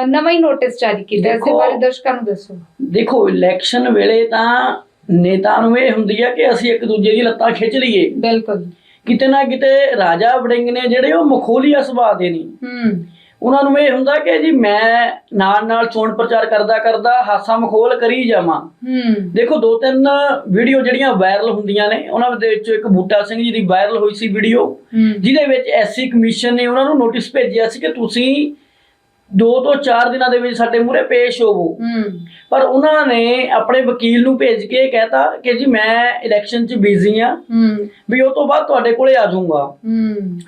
ਨਵਾਂ ਹੀ ਨੋਟਿਸ ਜਾਰੀ ਕੀਤਾ। ਇਸ ਦੇ ਬਾਰੇ ਦਰਸ਼ਕਾਂ ਨੂੰ ਦੱਸੋ। ਦੇਖੋ ਇਲੈਕਸ਼ਨ ਵੇਲੇ ਤਾਂ ਨੇਤਾ ਨੂੰ ਇਹ ਹੁੰਦੀ ਆ ਕਿ ਅਸੀਂ ਇੱਕ ਦੂਜੇ ਦੀ ਲੱਤਾਂ ਖਿੱਚ ਲਈਏ। ਬਿਲਕੁਲ। ਕਿਤੇ ਨਾ ਕਿਤੇ ਰਾਜਾ ਵੜਿੰਗ ਨੇ ਜਿਹੜੇ ਉਹ ਮਖੌਲੀਆ ਸੁਭਾਅ ਦੇ ਨਹੀਂ ਹੂੰ। ਉਹਨਾਂ ਨੂੰ ਇਹ ਹੁੰਦਾ ਕਿ ਜੀ ਮੈਂ ਨਾਲ ਨਾਲ ਚੋਣ ਪ੍ਰਚਾਰ ਕਰਦਾ ਕਰਦਾ ਹਾਸਾ ਮਖੌਲ ਕਰੀ ਜਾਵਾਂ। ਹੂੰ। ਦੇਖੋ ਦੋ ਤਿੰਨ ਵੀਡੀਓ ਜਿਹੜੀਆਂ ਵਾਇਰਲ ਹੁੰਦੀਆਂ ਨੇ ਉਹਨਾਂ ਦੇ ਵਿੱਚ ਇੱਕ ਬੂਟਾ ਸਿੰਘ ਜੀ ਦੀ ਵਾਇਰਲ ਹੋਈ ਸੀ ਵੀਡੀਓ। ਜਿਹਦੇ ਵਿੱਚ ਐਸਸੀ ਕਮਿਸ਼ਨ ਨੇ ਉਹਨਾਂ ਨੂੰ ਨੋਟਿਸ ਭੇਜਿਆ ਸੀ ਕਿ ਤੁਸੀਂ ਦੋ ਤੋਂ ਚਾਰ ਦਿਨਾਂ ਦੇ ਵਿੱਚ ਸਾਡੇ ਮੂਹਰੇ ਪੇਸ਼ ਹੋਵੋ। ਪਰ ਉਹਨਾਂ ਨੇ ਆਪਣੇ ਵਕੀਲ ਨੂੰ ਭੇਜ ਕੇ ਕਹਿਤਾ ਕਿ ਜੀ ਮੈਂ ਇਲੈਕਸ਼ਨ 'ਚ ਬਿਜ਼ੀ ਆ ਵੀ ਉਹ ਤੋਂ ਬਾਅਦ ਤੁਹਾਡੇ ਕੋਲੇ ਆ ਜਾਊਂਗਾ।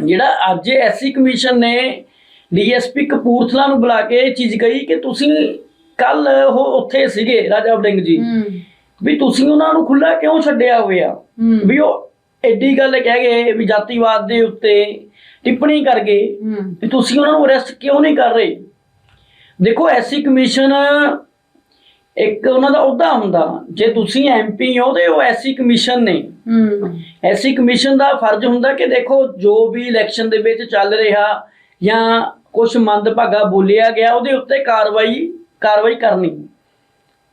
ਜਿਹੜਾ ਅੱਜ ਐਸਸੀ ਕਮਿਸ਼ਨ ਨੇ ਡੀਐਸਪੀ ਕਪੂਰਥਲਾ ਨੂੰ ਬੁਲਾ ਕੇ ਇਹ ਚੀਜ਼ ਕਹੀ ਕਿ ਤੁਸੀਂ ਕੱਲ ਉਹ ਉੱਥੇ ਸੀਗੇ ਰਾਜਾ ਵੜਿੰਗ ਜੀ। ਵੀ ਤੁਸੀਂ ਉਹਨਾਂ ਨੂੰ ਖੁੱਲਾ ਕਿਉਂ ਛੱਡਿਆ ਹੋਇਆ ਵੀ ਉਹ ਐਡੀ ਗੱਲ ਕਹਿ ਗਏ ਵੀ ਜਾਤੀਵਾਦ ਦੇ ਉੱਤੇ ਟਿੱਪਣੀ ਕਰ ਗਏ। ਵੀ ਤੁਸੀਂ ਉਹਨਾਂ ਨੂੰ ਅਰੈਸਟ ਕਿਉਂ ਨਹੀਂ ਕਰ ਰਹੇ? ਦੇਖੋ ਐਸਸੀ ਕਮਿਸ਼ਨ ਇੱਕ ਉਹਨਾਂ ਦਾ ਅਹੁਦਾ ਹੁੰਦਾ। ਜੇ ਤੁਸੀਂ ਐਮਪੀ ਹੋ ਤੇ ਉਹ ਐਸਸੀ ਕਮਿਸ਼ਨ ਨੇ। ਹੂੰ। ਐਸੀ ਕਮਿਸ਼ਨ ਦਾ ਫਰਜ਼ ਹੁੰਦਾ ਕਿ ਦੇਖੋ ਜੋ ਵੀ ਇਲੈਕਸ਼ਨ ਦੇ ਵਿੱਚ ਚੱਲ ਰਿਹਾ ਜਾਂ ਕੁਝ ਮੰਦਭਾਗਾ ਬੋਲਿਆ ਗਿਆ ਉਹਦੇ ਉੱਤੇ ਕਾਰਵਾਈ ਕਾਰਵਾਈ ਕਰਨੀ।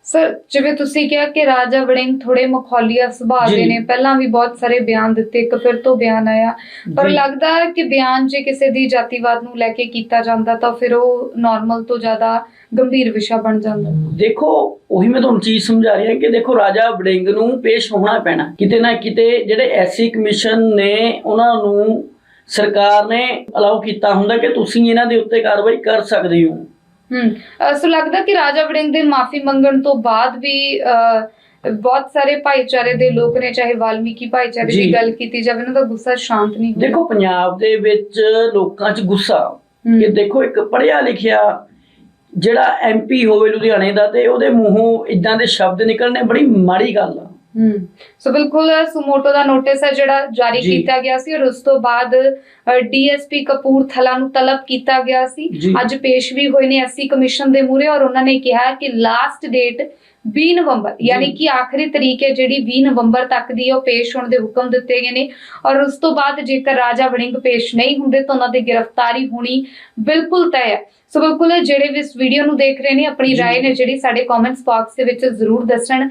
ਸਰ ਜਿਵੇਂ ਤੁਸੀਂ ਕਿਹਾ ਕਿ ਰਾਜਾ ਵੜਿੰਗ ਥੋੜੇ ਮਖੌਲੀਆ ਸੁਭਾਅ ਦੇ। ਨੇ ਪਹਿਲਾਂ ਵੀ ਬਹੁਤ ਸਾਰੇ ਬਿਆਨ ਦਿੱਤੇ ਇੱਕ ਫਿਰ ਤੋਂ ਬਿਆਨ ਆਇਆ ਪਰ। ਲੱਗਦਾ ਹੈ ਕਿ ਬਿਆਨ ਜੇ ਕਿਸੇ ਦੀ ਜਾਤੀਵਾਦ ਨੂੰ ਲੈ ਕੇ ਕੀਤਾ ਜਾਂਦਾ ਤਾਂ ਫਿਰ ਉਹ ਨਾਰਮਲ ਤੋਂ ਜ਼ਿਆਦਾ ਗੰਭੀਰ ਵਿਸ਼ਾ ਬਣ ਜਾਂਦਾ ਦੇਖੋ ਉਹੀ ਮੈਂ ਤੁਹਾਨੂੰ ਚੀਜ਼ ਸਮਝਾ ਰਿਹਾ ਕਿ ਦੇਖੋ ਰਾਜਾ ਵੜਿੰਗ ਨੂੰ ਪੇਸ਼ ਹੋਣਾ ਪੈਣਾ ਕਿਤੇ ਨਾ ਕਿਤੇ ਜਿਹੜੇ ਐਸਸੀ ਕਮਿਸ਼ਨ ਨੇ ਉਹਨਾਂ ਨੂੰ ਸਰਕਾਰ ਨੇ ਅਲਾਉ ਕੀਤਾ ਹੁੰਦਾ ਕਿ ਤੁਸੀਂ ਇਹਨਾਂ ਦੇ ਉੱਤੇ ਕਾਰਵਾਈ ਕਰ ਸਕਦੇ ਹੋ ਹੂੰ ਸੋ ਲੱਗਦਾ ਕਿ ਰਾਜਾ ਵੜਿੰਗ ਦੇ ਮਾਫੀ ਮੰਗਣ ਤੋਂ ਬਾਅਦ ਵੀ ਬਹੁਤ ਸਾਰੇ ਭਾਈਚਾਰੇ ਦੇ ਲੋਕ ਨੇ ਚਾਹੇ ਵਾਲਮੀਕੀ ਭਾਈਚਾਰੇ ਦੀ। ਗੱਲ ਕੀਤੀ ਜਾਵੇ ਉਹਨਾਂ ਦਾ ਗੁੱਸਾ ਸ਼ਾਂਤ ਨਹੀਂ ਹੋਇਆ ਦੇਖੋ ਪੰਜਾਬ ਦੇ ਵਿੱਚ ਲੋਕਾਂ 'ਚ ਗੁੱਸਾ। ਕਿ ਦੇਖੋ ਇੱਕ ਪੜ੍ਹਿਆ ਲਿਖਿਆ ਜਿਹੜਾ ਐਮਪੀ ਹੋਵੇ ਲੁਧਿਆਣੇ ਦਾ ਤੇ ਉਹਦੇ ਮੂੰਹੋਂ ਇਦਾਂ ਦੇ ਸ਼ਬਦ ਨਿਕਲਣੇ ਬੜੀ ਮਾੜੀ ਗੱਲ ਆ ਹੂੰ ਸੋ ਬਿਲਕੁਲ ਸੁਮੋਟੋ ਦਾ ਨੋਟਿਸ ਹੈ ਜਿਹੜਾ ਜਾਰੀ। ਕੀਤਾ ਗਿਆ ਸੀ ਔਰ ਉਸ ਤੋਂ ਬਾਅਦ ਡੀਐਸਪੀ ਕਪੂਰਥਲਾ ਨੂੰ ਤਲਬ ਕੀਤਾ ਗਿਆ ਸੀ। ਅੱਜ ਪੇਸ਼ ਵੀ ਹੋਏ ਨੇ ਐਸਸੀ ਕਮਿਸ਼ਨ ਦੇ ਮੂਹਰੇ ਔਰ ਉਹਨਾਂ ਨੇ ਕਿਹਾ ਕਿ ਲਾਸਟ ਡੇਟ 20 ਨਵੰਬਰ ਯਾਨੀ ਕਿ ਆਖਰੀ ਤਰੀਕ ਹੈ ਜਿਹੜੀ 20 ਨਵੰਬਰ ਤੱਕ ਦੀ ਉਹ ਪੇਸ਼ ਹੋਣ ਦੇ ਹੁਕਮ ਦਿੱਤੇ ਗਏ ਨੇ। ਔਰ ਉਸ ਤੋਂ ਬਾਅਦ ਜੇਕਰ ਰਾਜਾ ਵੜਿੰਗ ਪੇਸ਼ ਨਹੀਂ ਹੁੰਦੇ ਤਾਂ ਉਹਨਾਂ ਦੀ ਗ੍ਰਿਫਤਾਰੀ ਹੋਣੀ ਬਿਲਕੁਲ ਤੈਅ ਹੈ। ਸੋ ਬਿਲਕੁਲ ਜਿਹੜੇ ਵੀ ਇਸ ਵੀਡੀਓ ਨੂੰ ਦੇਖ ਰਹੇ ਨੇ ਆਪਣੀ। ਰਾਏ ਨੇ ਜਿਹੜੀ ਸਾਡੇ ਕਮੈਂਟਸ ਬਾਕਸ ਦੇ ਵਿੱਚ ਜ਼ਰੂਰ ਦੱਸਣ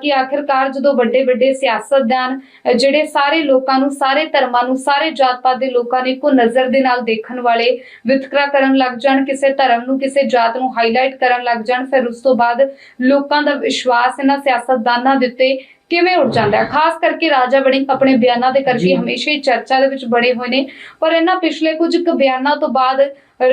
ਕਿ ਆਖਿਰਕਾਰ ਜਦੋਂ ਵੱਡੇ ਵੱਡੇ ਸਿਆਸਤਦਾਨ ਜਿਹੜੇ ਸਾਰੇ ਲੋਕਾਂ ਨੂੰ ਸਾਰੇ ਧਰਮਾਂ ਨੂੰ ਸਾਰੇ ਜਾਤ ਪਾਤ ਦੇ ਲੋਕਾਂ ਨੂੰ ਇੱਕੋ ਨਜ਼ਰ ਦੇ ਨਾਲ ਦੇਖਣ ਵਾਲੇ ਵਿਤਕਰਾ ਕਰਨ ਲੱਗ ਜਾਣ ਕਿਸੇ ਧਰਮ ਨੂੰ ਕਿਸੇ ਜਾਤ ਨੂੰ ਹਾਈਲਾਈਟ ਕਰਨ ਲੱਗ ਜਾਣ ਫਿਰ ਉਸ ਤੋਂ ਬਾਅਦ ਲੋਕਾਂ ਦਾ ਵਿਸ਼ਵਾਸ ਇਹਨਾਂ ਸਿਆਸਤਦਾਨਾਂ ਦੇ ਉੱਤੇ ਕਿਵੇਂ ਉੱਡ ਜਾਂਦਾ ਹੈ ਖਾਸ ਕਰਕੇ ਰਾਜਾ ਵੜਿੰਗ ਆਪਣੇ ਬਿਆਨਾਂ ਦੇ ਕਰਕੇ। ਹਮੇਸ਼ਾ ਹੀ ਚਰਚਾ ਦੇ ਵਿੱਚ ਬਣੇ ਹੋਏ ਨੇ ਪਰ ਇਹਨਾਂ ਪਿਛਲੇ ਕੁਝ ਕੁ ਬਿਆਨਾਂ ਤੋਂ ਬਾਅਦ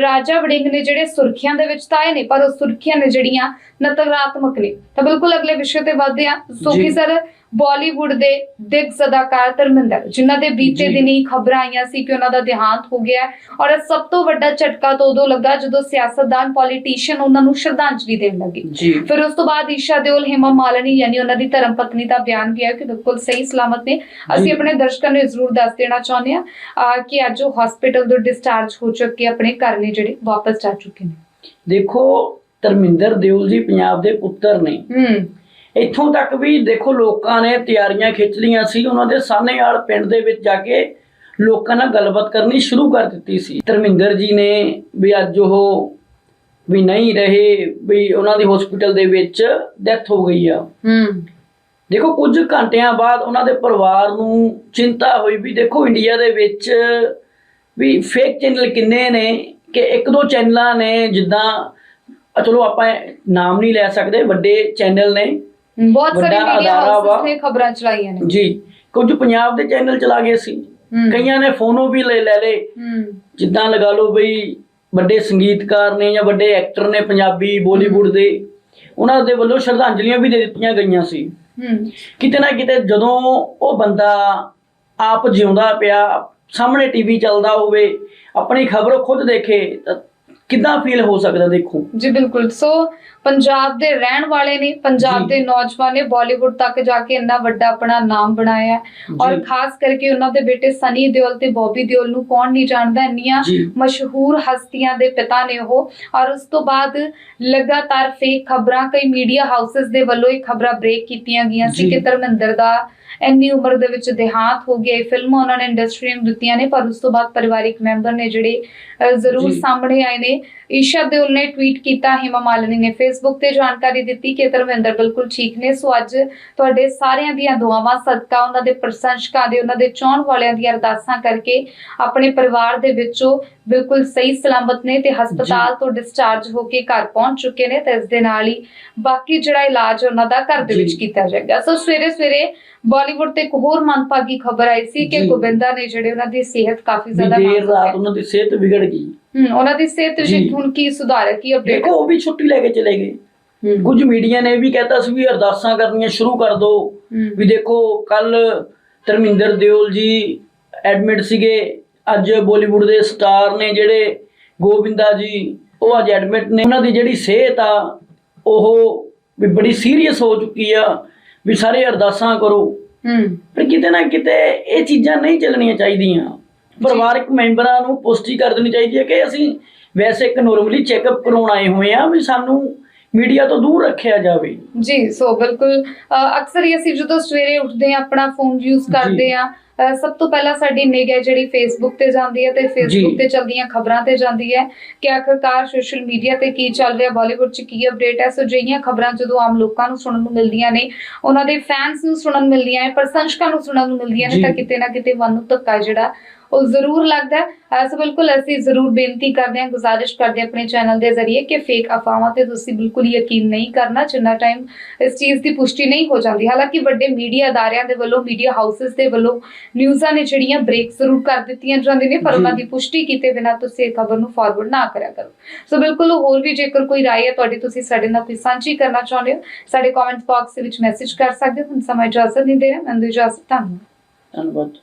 ਰਾਜਾ ਵੜਿੰਗ ਨੇ ਜਿਹੜੇ ਸੁਰਖੀਆਂ ਦੇ ਵਿੱਚ ਤਾਂ ਆਏ ਨੇ ਪਰ ਉਹ ਸੁਰਖੀਆਂ ਨੇ ਜਿਹੜੀਆਂ ਨਕਾਰਾਤਮਕ ਨੇ ਤਾਂ ਬਿਲਕੁਲ ਅਗਲੇ ਵਿਸ਼ੇ ਤੇ ਵਧਦੇ ਹਾਂ ਸੋਖੀ। ਸਰ ਬਾਲੀਵੁੱਡ ਦੇ ਦਿੱਗਜ ਅਦਾਕਾਰ ਧਰਮਿੰਦਰ ਜਿਨ੍ਹਾਂ ਦੇ ਬੀਤੇ। ਦਿਨੀ ਖਬਰਾਂ ਆਈਆਂ ਸੀ ਕਿ ਉਹਨਾਂ ਦਾ ਦੇਹਾਂਤ ਹੋ ਗਿਆ ਔਰ ਇਹ ਸਭ ਤੋਂ ਵੱਡਾ ਝਟਕਾ ਤਾਂ ਉਦੋਂ ਲੱਗਾ ਜਦੋਂ ਸਿਆਸਤਦਾਨ ਪੋਲੀਟੀਸ਼ੀਅਨ ਉਹਨਾਂ ਨੂੰ ਸ਼ਰਧਾਂਜਲੀ ਦੇਣ ਲੱਗੇ। ਫਿਰ ਉਸ ਤੋਂ ਬਾਅਦ ਈਸ਼ਾ ਦਿਓਲ ਹਿਮਾ ਮਾਲਨੀ ਯਾਨੀ ਉਹਨਾਂ ਦੀ ਧਰਮ ਪਤਨੀ ਦਾ ਬਿਆਨ ਗਿਆ ਕਿ ਬਿਲਕੁਲ ਸਹੀ ਸਲਾਮਤ ਨੇ। ਅਸੀਂ। ਆਪਣੇ ਦਰਸ਼ਕਾਂ ਨੂੰ ਜ਼ਰੂਰ ਦੱਸ ਦੇਣਾ ਚਾਹੁੰਦੇ ਹਾਂ ਅਹ ਕਿ ਅੱਜ ਉਹ ਹਸਪੀਟਲ ਤੋਂ ਡਿਸਚਾਰਜ ਹੋ ਚੁੱਕੇ ਆਪਣੇ ਘਰ ਨੇ ਜਿਹੜੇ ਵਾਪਸ ਜਾ ਚੁੱਕੇ ਨੇ। ਦੇਖੋ ਧਰਮਿੰਦਰ ਦਿਓਲ ਜੀ ਪੰਜਾਬ ਦੇ ਪੁੱਤਰ ਨੇ। ਹੂੰ। ਇੱਥੋਂ ਤੱਕ ਵੀ ਦੇਖੋ ਲੋਕਾਂ ਨੇ ਤਿਆਰੀਆਂ ਖਿੱਚ ਲਈਆਂ ਸੀ ਉਹਨਾਂ ਦੇ ਸਾਹਨੇਵਾਲ ਪਿੰਡ ਦੇ ਵਿੱਚ ਜਾ ਕੇ ਲੋਕਾਂ ਨਾਲ ਗੱਲਬਾਤ ਕਰਨੀ ਸ਼ੁਰੂ ਕਰ ਦਿੱਤੀ ਸੀ। ਧਰਮਿੰਦਰ ਜੀ ਨੇ ਵੀ ਅੱਜ ਉਹ ਵੀ ਨਹੀਂ ਰਹੇ ਵੀ ਉਹਨਾਂ ਦੀ ਹਸਪੀਟਲ ਦੇ ਵਿੱਚ ਡੈਥ ਹੋ ਗਈ ਆ। ਹੂੰ। ਦੇਖੋ ਕੁਝ ਘੰਟਿਆਂ ਬਾਅਦ ਉਹਨਾਂ ਦੇ ਪਰਿਵਾਰ ਨੂੰ ਚਿੰਤਾ ਹੋਈ ਵੀ ਦੇਖੋ ਇੰਡੀਆ ਦੇ ਵਿੱਚ ਵੀ ਫੇਕ ਚੈਨਲ ਕਿੰਨੇ ਨੇ ਕਿ ਇੱਕ ਦੋ ਚੈਨਲਾਂ ਨੇ ਜਿੱਦਾਂ ਚਲੋ ਆਪਾਂ ਨਾਮ ਨਹੀਂ ਲੈ ਸਕਦੇ ਵੱਡੇ ਚੈਨਲ ਨੇ। ਬਹੁਤ ਸਾਰੇ ਵੱਡਾ ਮੀਡੀਆ ਅਦਾਰਾ ਵਾ। ਹਾਊਸਸ ਨੇ ਖਬਰਾਂ ਚਲਾਈਆਂ ਨੇ। ਜੀ ਕੁਝ ਪੰਜਾਬ ਦੇ ਚੈਨਲ ਚਲਾ ਗਏ ਸੀ। ਹੂੰ। ਕਈਆਂ ਨੇ ਫੋਨੋ ਵੀ ਲੈ ਲੈ ਲਏ। ਹੂੰ। ਜਿੱਦਾਂ ਲਗਾ ਲਓ ਬਈ ਵੱਡੇ ਸੰਗੀਤਕਾਰ ਨੇ ਜਾਂ ਵੱਡੇ ਐਕਟਰ ਨੇ ਪੰਜਾਬੀ ਬਾਲੀਵੁੱਡ ਦੇ ਉਹਨਾਂ ਦੇ ਵੱਲੋਂ ਸ਼ਰਧਾਂਜਲੀਆਂ ਵੀ ਦੇ ਦਿੱਤੀਆਂ ਗਈਆਂ ਸੀ। ਹੂੰ। ਕਿਤੇ ਨਾ ਕਿਤੇ ਜਦੋਂ ਉਹ ਬੰਦਾ ਆਪ ਜਿਉਂਦਾ ਪਿਆ ਸਾਹਮਣੇ ਟੀਵੀ ਚੱਲਦਾ ਹੋਵੇ ਆਪਣੀ ਖਬਰ ਖੁਦ ਦੇਖੇ ਤਾਂ ਕਿੱਦਾਂ ਫੀਲ ਹੋ ਸਕਦਾ ਦੇਖੋ ਜੀ ਬਿਲਕੁਲ ਸੋ ਪੰਜਾਬ ਦੇ ਰਹਿਣ ਵਾਲੇ ਨੇ ਪੰਜਾਬ। ਦੇ ਨੌਜਵਾਨ ਨੇ ਬਾਲੀਵੁੱਡ ਤੱਕ ਜਾ ਕੇ ਇੰਨਾ ਵੱਡਾ ਆਪਣਾ ਨਾਮ ਬਣਾਇਆ ਔਰ। ਖਾਸ ਕਰਕੇ ਉਹਨਾਂ ਦੇ ਬੇਟੇ ਸਨੀ ਦਿਓਲ ਤੇ ਬੌਬੀ ਦਿਓਲ ਨੂੰ ਕੌਣ ਨਹੀਂ ਜਾਣਦਾ ਇੰਨੀਆਂ ਮਸ਼ਹੂਰ ਹਸਤੀਆਂ ਦੇ ਪਿਤਾ ਨੇ ਉਹ ਔਰ ਉਸ ਤੋਂ ਬਾਅਦ ਲਗਾਤਾਰ ਫੇਕ ਖਬਰਾਂ ਕਈ ਮੀਡੀਆ ਹਾਊਸਸ ਦੇ ਵੱਲੋਂ ਇਹ ਖਬਰਾਂ ਬ੍ਰੇਕ ਕੀਤੀਆਂ ਗਈਆਂ ਸੀ। ਕਿ ਧਰਮਿੰਦਰ ਦਾ ਇੰਨੀ ਉਮਰ ਦੇ ਵਿੱਚ ਦੇਹਾਂਤ ਹੋ ਗਿਆ ਇਹ ਫਿਲਮਾਂ ਉਹਨਾਂ ਨੇ ਇੰਡਸਟਰੀ ਨੂੰ ਦਿੱਤੀਆਂ ਨੇ ਪਰ ਉਸ ਤੋਂ ਬਾਅਦ ਪਰਿਵਾਰਿਕ ਮੈਂਬਰ ਨੇ ਜਿਹੜੇ ਜ਼ਰੂਰ। ਸਾਹਮਣੇ ਆਏ ਨੇ ਈਸ਼ਾ ਦਿਓਲ ਨੇ ਟਵੀਟ ਕੀਤਾ ਹਿਮਾ ਮਾਲਿਨੀ ਨੇ ਫੇਸਬੁੱਕ ਤੇ ਜਾਣਕਾਰੀ ਦਿੱਤੀ ਕਿ ਧਰਮਿੰਦਰ ਬਿਲਕੁਲ ਠੀਕ ਨੇ। ਸੋ ਅੱਜ ਤੁਹਾਡੇ ਸਾਰਿਆਂ ਦੀਆਂ ਦੁਆਵਾਂ ਸਦਕਾ ਉਹਨਾਂ ਦੇ ਪ੍ਰਸ਼ੰਸਕਾਂ ਦੇ ਉਹਨਾਂ ਦੇ ਚਾਹਣ ਵਾਲਿਆਂ ਦੀਆਂ ਅਰਦਾਸਾਂ ਕਰਕੇ ਆਪਣੇ ਪਰਿਵਾਰ ਦੇ ਵਿੱਚੋਂ ਬਿਲਕੁਲ ਸਹੀ ਸਲਾਮਤ ਨੇ ਤੇ ਹਸਪਤਾਲ ਤੋਂ ਡਿਸਚਾਰਜ ਹੋ ਕੇ ਘਰ ਪਹੁੰਚ ਚੁੱਕੇ ਨੇ ਤੇ ਇਸ ਦੇ ਨਾਲ ਹੀ ਬਾਕੀ ਜਿਹੜਾ ਇਲਾਜ ਉਹਨਾਂ ਦਾ ਘਰ ਦੇ ਵਿੱਚ। ਕੀਤਾ ਜਾਏਗਾ। ਸੋ ਸਵੇਰੇ ਸਵੇਰੇ ਬਾਲੀਵੁੱਡ ਤੇ ਇੱਕ ਹੋਰ ਮੰਦਭਾਗੀ ਖਬਰ ਆਈ ਸੀ ਕਿ। ਗੋਬਿੰਦਾ ਨੇ ਜਿਹੜੇ ਉਹਨਾਂ ਦੀ ਸਿਹਤ ਕਾਫੀ ਜ਼ਿਆਦਾ ਦੇਰ ਰਾਤ ਉਹਨਾਂ ਦੀ ਸਿਹਤ ਵਿਗੜ ਗਈ। ਹਮ, ਉਹਨਾਂ ਦੀ ਸਿਹਤ ਜੀ। ਵਿੱਚ ਹੁਣ ਕੀ ਸੁਧਾਰ ਹੈ ਕੀ ਅਪਡੇਟ ਦੇਖੋ ਉਹ ਵੀ ਛੁੱਟੀ ਲੈ ਕੇ ਚਲੇ ਗਏ। ਕੁਝ ਮੀਡੀਆ ਨੇ ਵੀ ਕਹਿਤਾ ਸੀ ਵੀ ਅਰਦਾਸਾਂ ਕਰਨੀਆਂ ਸ਼ੁਰੂ ਕਰ ਦਿਓ ਵੀ ਦੇਖੋ ਕੱਲ ਧਰਮਿੰਦਰ ਦਿਓਲ ਜੀ ਐਡਮਿਟ ਸੀਗੇ। ਅੱਜ ਬਾਲੀਵੁੱਡ ਦੇ ਸਟਾਰ ਨੇ ਜਿਹੜੇ ਗੋਬਿੰਦਾ ਜੀ ਉਹ ਅੱਜ ਐਡਮਿਟ ਨੇ। ਉਹਨਾਂ ਦੀ ਜਿਹੜੀ ਸਿਹਤ ਆ ਉਹ ਵੀ ਬੜੀ ਸੀਰੀਅਸ ਹੋ ਚੁੱਕੀ ਆ ਵੀ ਸਾਰੇ ਅਰਦਾਸਾਂ ਕਰੋ। ਹਮ ਪਰ ਕਿਤੇ ਨਾ ਕਿਤੇ ਇਹ ਚੀਜ਼ਾਂ ਨਹੀਂ ਚੱਲਣੀਆਂ ਚਾਹੀਦੀਆਂ। ਪਰਿਵਾਰਕ ਮੈਂਬਰਾਂ ਨੂੰ ਪੁਸ਼ਟੀ ਕਰ ਦੇਣੀ ਚਾਹੀਦੀ ਹੈ ਕਿ ਅਸੀਂ ਵੈਸੇ ਇੱਕ ਨੋਰਮਲੀ ਚੈੱਕਅਪ ਕਰਾਉਣ ਆਏ ਹੋਏ ਆ ਵੀ ਸਾਨੂੰ ਮੀਡੀਆ ਤੋਂ ਦੂਰ ਰੱਖਿਆ ਜਾਵੇ। ਜੀ ਸੋ ਬਿਲਕੁਲ ਅਕਸਰ ਹੀ ਅਸੀਂ ਜਦੋਂ ਸਵੇਰੇ ਉੱਠਦੇ ਹਾਂ ਆਪਣਾ ਫੋਨ ਯੂਜ਼ ਕਰਦੇ ਅ, ਸਭ ਤੋਂ ਪਹਿਲਾਂ ਸਾਡੀ ਨਿਗਾਹ ਜਿਹੜੀ ਫੇਸਬੁੱਕ ਤੇ ਜਾਂਦੀ ਹੈ ਤੇ ਫੇਸਬੁੱਕ। ਤੇ ਚੱਲਦੀਆਂ ਖਬਰਾਂ ਤੇ ਜਾਂਦੀ ਹੈ ਕਿ ਆਖਰਕਾਰ ਸੋਸ਼ਲ ਮੀਡੀਆ ਤੇ ਕੀ ਚੱਲ ਰਿਹਾ ਬਾਲੀਵੁੱਡ 'ਚ ਕੀ ਅਪਡੇਟ ਹੈ ਸੋ ਜਿਹੀਆਂ ਖਬਰਾਂ ਜਦੋਂ ਆਮ ਲੋਕਾਂ ਨੂੰ ਸੁਣਨ ਨੂੰ ਮਿਲਦੀਆਂ ਨੇ ਉਹਨਾਂ ਦੇ ਫੈਨਸ ਨੂੰ ਸੁਣਨ ਮਿਲਦੀਆਂ ਨੇ ਪ੍ਰਸ਼ੰਸਕਾਂ ਨੂੰ ਸੁਣਨ ਨੂੰ ਮਿਲਦੀਆਂ ਨੇ। ਤਾਂ ਕਿਤੇ ਨਾ ਕਿਤੇ ਮਨ ਨੂੰ ਧੱਕਾ ਜਿਹੜਾ ਉਹ ਜ਼ਰੂਰ ਲੱਗਦਾ ਹੈ ਸੋ ਬਿਲਕੁਲ ਅਸੀਂ ਜ਼ਰੂਰ ਬੇਨਤੀ ਕਰਦੇ ਹਾਂ ਗੁਜ਼ਾਰਿਸ਼ ਕਰਦੇ ਹਾਂ ਆਪਣੇ ਚੈਨਲ ਦੇ ਜ਼ਰੀਏ ਕਿ ਫੇਕ ਅਫਵਾਹਾਂ ਤੇ ਤੁਸੀਂ ਬਿਲਕੁਲ ਯਕੀਨ ਨਹੀਂ ਕਰਨਾ ਜਿੰਨਾ ਟਾਈਮ ਇਸ ਚੀਜ਼ ਦੀ ਪੁਸ਼ਟੀ ਨਹੀਂ ਹੋ ਜਾਂਦੀ ਹਾਲਾਂਕਿ ਵੱਡੇ ਮੀਡੀਆ ਅਦਾਰਿਆਂ ਦੇ ਵੱਲੋਂ ਮੀਡੀਆ ਹਾਊਸਸ ਦੇ ਵੱਲੋਂ ਨਿਊਜ਼ਾਂ ਨੇ ਜਿਹੜੀਆਂ ਬ੍ਰੇਕ ਜ਼ਰੂਰ ਕਰ ਦਿੱਤੀਆਂ ਜਾਂਦੀਆਂ ਨੇ ਪਰ। ਉਹਨਾਂ ਦੀ ਪੁਸ਼ਟੀ ਕੀਤੇ ਬਿਨਾਂ ਤੁਸੀਂ ਇਹ ਖਬਰ ਨੂੰ ਫਾਰਵਰਡ ਨਾ ਕਰਿਆ ਕਰੋ। ਸੋ ਬਿਲਕੁਲ ਹੋਰ ਵੀ ਜੇਕਰ ਕੋਈ ਰਾਏ ਹੈ ਤੁਹਾਡੀ ਤੁਸੀਂ ਸਾਡੇ ਨਾਲ ਕੋਈ ਸਾਂਝੀ ਕਰਨਾ ਚਾਹੁੰਦੇ ਹੋ ਸਾਡੇ ਕਮੈਂਟ ਬਾਕਸ ਦੇ ਵਿੱਚ ਮੈਸੇਜ ਕਰ ਸਕਦੇ ਹੋ। ਹੁਣ ਸਮਾਂ ਇਜਾਜ਼ਤ ਨਹੀਂ ਦੇ ਰਿਹਾ ਮੈਂ ਦਿਓ ਇਜਾਜ਼ਤ ਧੰਨਵਾਦ। ਧੰਨਵਾਦ।